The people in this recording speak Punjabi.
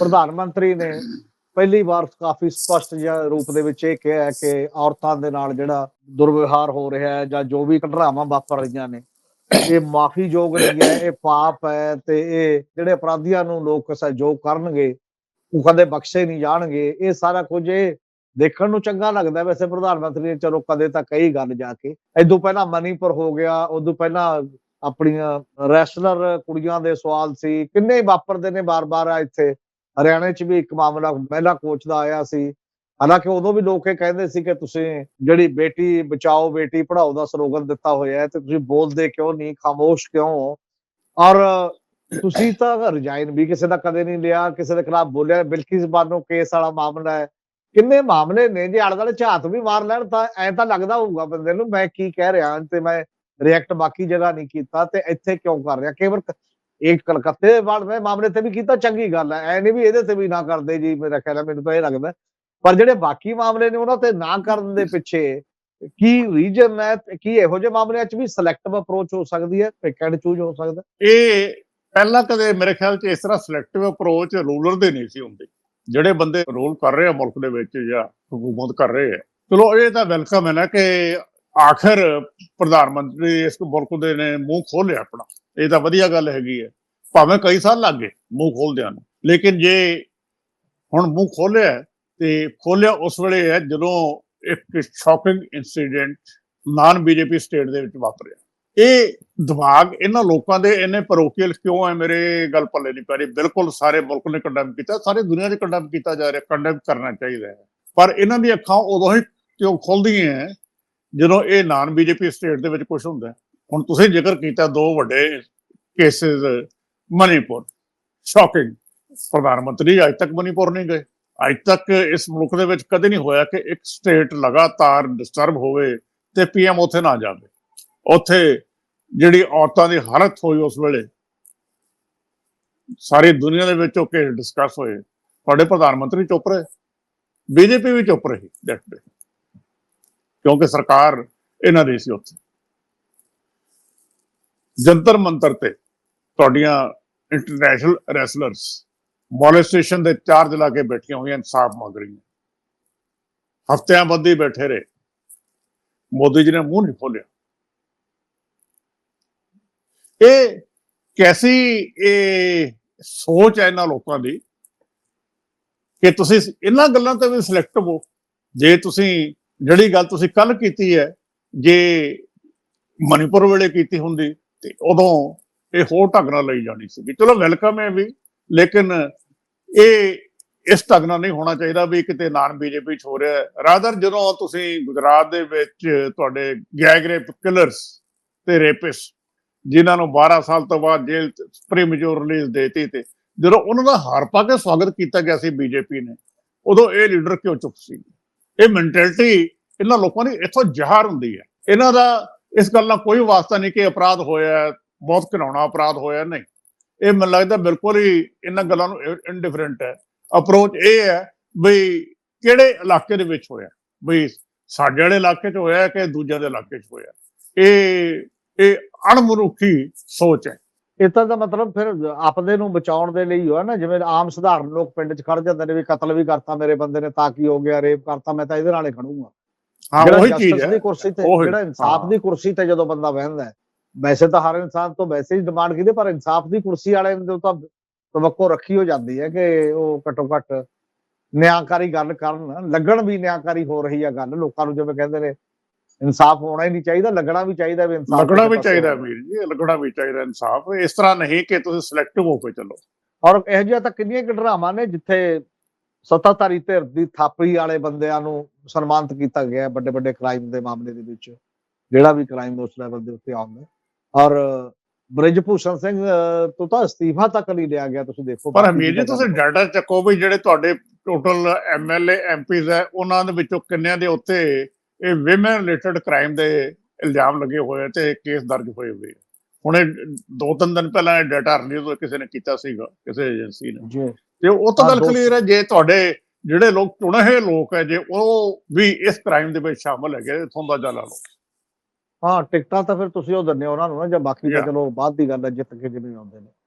ਪ੍ਰਧਾਨ ਮੰਤਰੀ ਨੇ ਪਹਿਲੀ ਵਾਰ ਕਾਫੀ ਸਪਸ਼ਟ ਜਿਹਾ ਰੂਪ ਦੇ ਵਿੱਚ ਇਹ ਕਿਹਾ ਹੈ ਕਿ ਔਰਤਾਂ ਦੇ ਨਾਲ ਜਿਹੜਾ ਦੁਰਵਿਵਹਾਰ ਹੋ ਰਿਹਾ ਹੈ ਜਾਂ ਜੋ ਵੀ ਘਟਨਾਵਾਂ ਵਾਪਰ ਰਹੀਆਂ ਨੇ, ਇਹ ਮਾਫੀਯੋਗ ਨਹੀਂ ਹੈ, ਇਹ ਪਾਪ ਹੈ ਤੇ ਇਹ ਜਿਹੜੇ ਅਪਰਾਧੀਆਂ ਨੂੰ ਲੋਕ ਸਹਿਯੋਗ ਕਰਨਗੇ, ਉਹ ਕਦੇ ਬਖਸ਼ੇ ਨਹੀਂ ਜਾਣਗੇ, ਇਹ ਸਾਰਾ ਕੁਝ ਇਹ ਦੇਖਣ ਨੂੰ ਚੰਗਾ ਲੱਗਦਾ ਵੈਸੇ ਪ੍ਰਧਾਨ ਮੰਤਰੀ ਨੇ, ਚਲੋ ਕਦੇ ਤਾਂ ਕਹੀ ਗੱਲ ਜਾ ਕੇ। ਇਦੋਂ ਪਹਿਲਾਂ ਮਨੀਪੁਰ ਹੋ ਗਿਆ ਉਦੋਂ ਪਹਿਲਾਂ ਆਪਣੀਆਂ ਰੈਸਲਰ ਕੁੜੀਆਂ ਦੇ ਸਵਾਲ ਸੀ, ਕਿੰਨੇ ਵਾਪਰਦੇ ਨੇ ਬਾਰ-ਬਾਰ ਆ ਇੱਥੇ? ਹਰਿਆਣੇ 'ਚ ਵੀ ਇੱਕ ਮਾਮਲਾ ਮਹਿਲਾ ਕੋਚ ਦਾ ਆਇਆ ਸੀ। ਹਾਲਾਂਕਿ ਉਦੋਂ ਵੀ ਲੋਕ ਇਹ ਕਹਿੰਦੇ ਸੀ ਕਿ ਤੁਸੀਂ ਜਿਹੜੀ ਬੇਟੀ ਬਚਾਓ, ਬੇਟੀ ਪੜਾਓ ਦਾ ਸਲੋਗਨ ਦਿੱਤਾ ਹੋਇਆ ਹੈ ਤੇ ਤੁਸੀਂ ਬੋਲਦੇ ਕਿਉਂ ਨਹੀਂ, ਖਾਮੋਸ਼ ਕਿਉਂ ਔਰ ਤੁਸੀਂ ਤਾਂ ਰਿਜ਼ਾਈਨ ਵੀ ਕਿਸੇ ਦਾ ਕਦੇ ਨਹੀਂ ਲਿਆ, ਕਿਸੇ ਦੇ ਖਿਲਾਫ ਬੋਲਿਆ। ਬਿਲਕਿਸ ਬਾਨੋ ਕੇਸ ਵਾਲਾ ਮਾਮਲਾ ਹੈ। ਕਿੰਨੇ ਮਾਮਲੇ ਨੇ, ਜੇ ਆਲੇ ਦੁਆਲੇ ਝਾਤ ਵੀ ਮਾਰ ਲੈਣ ਤਾਂ ਐ ਤਾਂ ਲੱਗਦਾ ਹੋਊਗਾ ਬੰਦੇ ਨੂੰ, ਮੈਂ ਕੀ ਕਹਿ ਰਿਹਾ ਤੇ ਮੈਂ ਰਿਐਕਟ ਬਾਕੀ ਜਗ੍ਹਾ ਨਹੀਂ ਕੀਤਾ ਤੇ ਇੱਥੇ ਕਿਉਂ ਕਰ ਰਿਹਾ? ਕੇਵਲ ਕ- ਇੱਕ ਕਲਕੱਤੇ ਵਾਲੇ ਮਾਮਲੇ ਤੇ ਵੀ ਕੀਤਾ ਚੰਗੀ ਗੱਲ ਹੈ। ਐ ਨਹੀਂ ਵੀ ਇਹਦੇ ਤੇ ਵੀ ਨਾ ਕਰਦੇ ਜੀ ਮੇਰਾ ਖਿਆਲ ਹੈ ਮੈਨੂੰ ਤਾਂ ਇਹ ਲੱਗਦਾ। ਪਰ ਜਿਹੜੇ ਬਾਕੀ ਮਾਮਲੇ ਨੇ ਉਹਨਾਂ ਤੇ ਨਾ ਕਰਨ ਦੇ ਪਿੱਛੇ ਕੀ ਰੀਜਨ ਹੈ ਕੀ ਇਹੋ ਜਿਹੇ ਮਾਮਲਿਆਂ 'ਚ ਵੀ ਸਿਲੈਕਟਿਵ ਅਪਰੋਚ ਹੋ ਸਕਦੀ ਹੈ ਪਿਕ ਐਂਡ ਚੂਜ਼ ਹੋ ਸਕਦਾ? ਇਹ ਪਹਿਲਾਂ ਕਦੇ ਮੇਰੇ ਖਿਆਲ 'ਚ ਇਸ ਤਰ੍ਹਾਂ ਸਿਲੈਕਟਿਵ ਅਪਰੋਚ ਰੂਲਰ ਦੇ ਨਹੀਂ ਸੀ ਹੁੰਦੀ। ਜਿਹੜੇ ਬੰਦੇ ਰੂਲ ਕਰ ਰਹੇ ਆ ਮੁਲਕ ਦੇ ਵਿੱਚ ਜਾਂ ਹਕੂਮਤ ਕਰ ਰਹੇ ਆ। ਚਲੋ ਇਹ ਤਾਂ ਵੈਲਕਮ ਹੈ ਨਾ ਕਿ ਆਖਰ ਪ੍ਰਧਾਨ ਮੰਤਰੀ ਇਸ ਮੁਲਕ ਦੇ ਨੇ ਮੂੰਹ ਖੋਲਿਆ ਆਪਣਾ। ਇਹ ਤਾਂ ਵਧੀਆ ਗੱਲ ਹੈਗੀ ਹੈ। ਭਾਵੇਂ ਕਈ ਸਾਲ ਲੱਗ ਗਏ ਮੂੰਹ ਖੋਲਦਿਆਂ ਨੂੰ, ਲੇਕਿਨ ਜੇ ਹੁਣ ਮੂੰਹ ਖੋਲਿਆ ਤੇ ਖੋਲਿਆ ਉਸ ਵੇਲੇ ਹੈ ਜਦੋਂ ਇੱਕ shocking incident non BJP state ਦੇ ਵਿੱਚ ਵਾਪਰਿਆ। ਇਹ ਦਿਮਾਗ ਇਹਨਾਂ ਲੋਕਾਂ ਦੇ ਇੰਨੇ ਪਰੋਕੀਅਲ ਕਿਉਂ ਹੈ ਮੇਰੇ ਗੱਲ ਪੱਲੇ ਨਹੀਂ ਪੈ ਰਹੀ। ਬਿਲਕੁਲ ਸਾਰੇ ਮੁਲਕ ਨੇ ਕੰਡੈਮ ਕੀਤਾ, ਸਾਰੇ ਦੁਨੀਆ ਦੇ ਕੰਡੈਮ ਕੀਤਾ ਜਾ ਰਿਹਾ ਕੰਡਮ ਕਰਨਾ ਚਾਹੀਦਾ ਹੈ। ਪਰ ਇਹਨਾਂ ਦੀ ਅੱਖਾਂ ਉਦੋਂ ਹੀ ਕਿਉਂ ਖੁੱਲਦੀਆਂ ਹੈ ਜਦੋਂ ਇਹ ਨਾਨ ਬੀਜੇਪੀ ਸਟੇਟ ਦੇ ਵਿੱਚ ਕੁਝ ਹੁੰਦਾ ਹੁਣ ਤੁਸੀਂ ਜ਼ਿਕਰ ਕੀਤਾ ਦੋ ਵੱਡੇ ਕੇਸਿਸ ਮਨੀਪੁਰ। ਸ਼ੌਕਿੰਗ ਪ੍ਰਧਾਨ ਮੰਤਰੀ ਅੱਜ ਤੱਕ ਮਨੀਪੁਰ ਨਹੀਂ ਗਏ। ਅੱਜ ਤੱਕ ਇਸ ਮੁਲਕ ਦੇ ਵਿੱਚ ਕਦੇ ਨਹੀਂ ਹੋਇਆ ਕਿ ਇੱਕ ਸਟੇਟ ਲਗਾਤਾਰ ਡਿਸਟਰਬ ਹੋਵੇ ਤੇ ਪੀਐਮ ਉੱਥੇ ਨਾ ਜਾਵੇ। ਉੱਥੇ ਜਿਹੜੀ ਔਰਤਾਂ ਦੀ ਹਾਲਤ ਹੋਈ ਉਸ ਵੇਲੇ ਸਾਰੀ ਦੁਨੀਆ ਦੇ ਵਿੱਚ ਉਹ ਕੇਸ ਡਿਸਕਸ ਹੋਏ। ਤੁਹਾਡੇ ਪ੍ਰਧਾਨ ਮੰਤਰੀ ਚੁੱਪ ਰਹੇ ਬੀਜੇਪੀ ਵੀ ਚੁੱਪ ਰਹੀ that day, ਕਿਉਂਕਿ ਸਰਕਾਰ ਇਹਨਾਂ ਦੀ ਸੀ ਉੱਥੇ। ਜੰਤਰ ਮੰਤਰ ਤੇ ਤੁਹਾਡੀਆਂ ਇੰਟਰਨੈਸ਼ਨਲ ਰੈਸਲਰਸ ਮੋਲੇਸਟੇਸ਼ਨ ਦੇ ਚਾਰਜ ਲਾ ਕੇ ਬੈਠੀਆਂ ਹੋਈਆਂ, ਇਨਸਾਫ ਮੰਗ ਰਹੀਆਂ। ਹਫ਼ਤਿਆਂ ਬੱਧੀ ਬੈਠੇ ਰਹੇ। ਮੋਦੀ ਜੀ ਨੇ ਮੂੰਹ ਨਹੀਂ ਖੋਲਿਆ ਇਹ ਕੈਸੀ, ਇਹ ਸੋਚ ਹੈ ਇਹਨਾਂ ਲੋਕਾਂ ਦੀ ਕਿ ਤੁਸੀਂ ਇਹਨਾਂ ਗੱਲਾਂ ਤੇ ਵੀ ਸਿਲੈਕਟ ਹੋ। ਜੇ ਤੁਸੀਂ ਜਿਹੜੀ ਗੱਲ ਤੁਸੀਂ ਕੱਲ ਕੀਤੀ ਹੈ, ਜੇ ਮਨੀਪੁਰ ਵੇਲੇ ਕੀਤੀ ਹੁੰਦੀ, ਤੇ ਉਦੋਂ ਇਹ ਹੋਰ ਢੰਗ ਨਾਲ ਲਈ ਜਾਣੀ ਸੀ ਚਲੋ ਵੈਲਕਮ ਹੈ ਵੀ, ਲੇਕਿਨ ਇਹ ਇਸ ਢੰਗ ਨਾਲ ਨਹੀਂ ਹੋਣਾ ਚਾਹੀਦਾ ਵੀ ਕਿਤੇ ਨਾਨ ਬੀਜੇਪੀ ਚ ਹੋ ਰਿਹਾ ਰਾਦਰ ਜਦੋਂ ਤੁਸੀਂ ਗੁਜਰਾਤ ਦੇ ਵਿੱਚ ਤੁਹਾਡੇ ਗੈਂਗ ਕਿਲਰਸ ਤੇ ਰੇਪਿਸ ਜਿਨ੍ਹਾਂ ਨੂੰ 12 ਸਾਲ ਤੋਂ ਬਾਅਦ ਜੇਲ੍ਹ ਪ੍ਰੀਮੇਚੁਰ ਰਿਲੀਜ਼ ਦੇਤੀ ਤੇ, ਜਦੋਂ ਉਹਨਾਂ ਦਾ ਹਾਰ ਪਾ ਕੇ ਸਵਾਗਤ ਕੀਤਾ ਗਿਆ ਸੀ ਬੀਜੇਪੀ ਨੇ, ਉਦੋਂ ਇਹ ਲੀਡਰ ਕਿਉਂ ਚੁੱਪ ਸੀ ਇਹ ਮੈਂਟੈਲਿਟੀ ਇਹਨਾਂ ਲੋਕਾਂ ਦੀ ਇੱਥੋਂ ਜ਼ਾਹਰ ਹੁੰਦੀ ਹੈ। ਇਹਨਾਂ ਦਾ ਇਸ ਗੱਲ ਨਾਲ ਕੋਈ ਵਾਸਤਾ ਨਹੀਂ ਕਿ ਅਪਰਾਧ ਹੋਇਆ ਬਹੁਤ ਘਿਨਾਉਣਾ ਅਪਰਾਧ ਹੋਇਆ ਨਹੀਂ। ਇਹ ਮੈਨੂੰ ਲੱਗਦਾ ਬਿਲਕੁਲ ਹੀ ਇਹਨਾਂ ਗੱਲਾਂ ਨੂੰ ਇਨਡਿਫਰੈਂਟ ਹੈ। ਅਪਰੋਚ ਇਹ ਹੈ ਵੀ ਕਿਹੜੇ ਇਲਾਕੇ ਦੇ ਵਿੱਚ ਹੋਇਆ ਵੀ ਸਾਡੇ ਵਾਲੇ ਇਲਾਕੇ 'ਚ ਹੋਇਆ ਕਿ ਦੂਜਿਆਂ ਦੇ ਇਲਾਕੇ 'ਚ ਹੋਇਆ ਇਹ ਇਹ ਅਣਮਨੁੱਖੀ ਸੋਚ ਹੈ। ਇਹ ਤਾਂ ਦਾ ਮਤਲਬ ਫਿਰ ਆਪਦੇ ਨੂੰ ਬਚਾਉਣ ਦੇ ਲਈ ਹੋਇਆ ਨਾ ਜਿਵੇਂ ਆਮ ਸਧਾਰਨ ਲੋਕ ਪਿੰਡ 'ਚ ਖੜ ਜਾਂਦੇ ਨੇ ਵੀ ਕਤਲ ਵੀ ਕਰਤਾ ਮੇਰੇ ਬੰਦੇ ਨੇ ਤਾਂ ਕੀ ਹੋ ਗਿਆ ਰੇਪ ਕਰਤਾ ਮੈਂ ਤਾਂ ਇਹਦੇ ਨਾਲੇ ਖੜੂੰਗਾ। ਹਾਂ ਉਹੀ ਚੀਜ਼ ਹੈ। ਦੀ ਕੁਰਸੀ ਤੇ ਜਿਹੜਾ ਇਨਸਾਫ। ਦੀ ਕੁਰਸੀ ਤੇ ਜਦੋਂ ਬੰਦਾ ਬਹਿੰਦਾ ਹੈ ਵੈਸੇ ਤਾਂ ਹਰ ਇਨਸਾਨ ਤੋਂ ਵੈਸੇ ਹੀ ਡਿਮਾਂਡ ਕੀਤੀ ਪਰ ਇਨਸਾਫ ਦੀ ਕੁਰਸੀ ਵਾਲੇ ਨੂੰ ਤਾਂ ਤਵੱਕੋ ਰੱਖੀ ਹੋ ਜਾਂਦੀ ਹੈ ਕਿ ਉਹ ਘੱਟੋ ਘੱਟ ਨਿਆਂਕਾਰੀ ਗੱਲ ਕਰਨ ਲੱਗਣ ਵੀ ਨਿਆਂਕਾਰੀ ਹੋ ਰਹੀ ਹੈ ਗੱਲ ਲੋਕਾਂ ਨੂੰ ਜਿਵੇਂ ਕਹਿੰਦੇ ਨੇ ਇਨਸਾਫ ਹੋਣਾ ਹੀ ਨਹੀਂ ਚਾਹੀਦਾ ਲੱਗਣਾ ਵੀ ਚਾਹੀਦਾ ਵੀ ਇਨਸਾਫ ਲੱਗਣਾ ਵੀ ਚਾਹੀਦਾ। ਵੀਰ ਜੀ ਲੱਗਣਾ ਵੀ ਚਾਹੀਦਾ ਇਨਸਾਫ। ਇਸ ਤਰ੍ਹਾਂ ਨਹੀਂ ਕਿ ਤੁਸੀਂ ਸਿਲੈਕਟਿਵ ਹੋ ਕੇ ਚੱਲੋ। ਔਰ ਇਹੋ ਜਿਹਾ ਤਾਂ ਕਿੰਨੀਆਂ ਕੁ ਡਰਾਮਾ ਨੇ ਜਿੱਥੇ ਸੱਤਾਧਾਰੀ ਧਿਰ ਦੀ ਥਾਪੀ ਵਾਲੇ ਬੰਦਿਆਂ ਨੂੰ ਸਨਮਾਨਿਤ ਕੀਤਾ ਗਿਆ ਵੱਡੇ ਵੱਡੇ ਕ੍ਰਾਈਮ ਦੇ ਮਾਮਲੇ ਦੇ ਵਿੱਚ ਜਿਹੜਾ ਵੀ ਕ੍ਰਾਈਮ ਉਸ ਲੈਵਲ ਦੇ ਉੱਤੇ ਆਉਂਦਾ ਔਰ ਬ੍ਰਿਜਭੂਸ਼ਣ ਸਿੰਘ ਅਹ, ਤੋਂ ਤਾਂ ਅਸਤੀਫਾ ਤੱਕ ਨਹੀਂ ਲਿਆ ਗਿਆ ਤੁਸੀਂ ਦੇਖੋ ਪਰ ਹਮੀਰ ਜੀ ਤੁਸੀਂ ਡਾਟਾ ਚੱਕੋ ਵੀ ਜਿਹੜੇ ਤੁਹਾਡੇ ਟੋਟਲ ਐਮਐਲਏ ਐਮਪੀਜ਼ ਹੈ ਉਹਨਾਂ ਦੇ ਵਿੱਚੋਂ ਕਿੰਨਿਆਂ ਦੇ ਉੱਤੇ ਇਹ ਵਿਮਨ ਰਿਲੇਟਡ ਕ੍ਰਾਈਮ ਦੇ ਇਲਜ਼ਾਮ ਲੱਗੇ ਹੋਏ ਤੇ ਕੇਸ ਦਰਜ ਹੋਏ ਹੋਏ। ਹੁਣ ਇਹ ਦੋ ਤਿੰਨ ਦਿਨ ਪਹਿਲਾਂ ਇਹ ਡਾਟਾ ਰਿਲੀਜ਼ ਕਿਸੇ ਨੇ ਕੀਤਾ ਸੀਗਾ ਕਿਸੇ ਏਜੰਸੀ ਨੇ ਜੀ ਤੇ ਉਹ ਤਾਂ ਗੱਲ ਕਲੀਅਰ ਹੈ ਜੇ ਤੁਹਾਡੇ ਜਿਹੜੇ ਲੋਕ ਚੁਣੇ ਹੋਏ ਲੋਕ ਹੈ ਜੇ ਉਹ ਵੀ ਇਸ ਕ੍ਰਾਈਮ ਦੇ ਵਿੱਚ ਸ਼ਾਮਲ ਹੈਗੇ ਇਥੋਂ ਦਾ ਜਾ ਲਾ ਲਓ ਹਾਂ ਟਿਕਟਾਂ ਤਾਂ ਫਿਰ ਤੁਸੀਂ ਉਹ ਹੋ ਉਹਨਾਂ ਨੂੰ ਨਾ ਜਾਂ ਬਾਕੀ ਤਾਂ. ਚਲੋ ਬਾਅਦ ਦੀ ਗੱਲ ਹੈ ਜਿੱਤ ਕੇ ਜਿਵੇਂ ਆਉਂਦੇ ਨੇ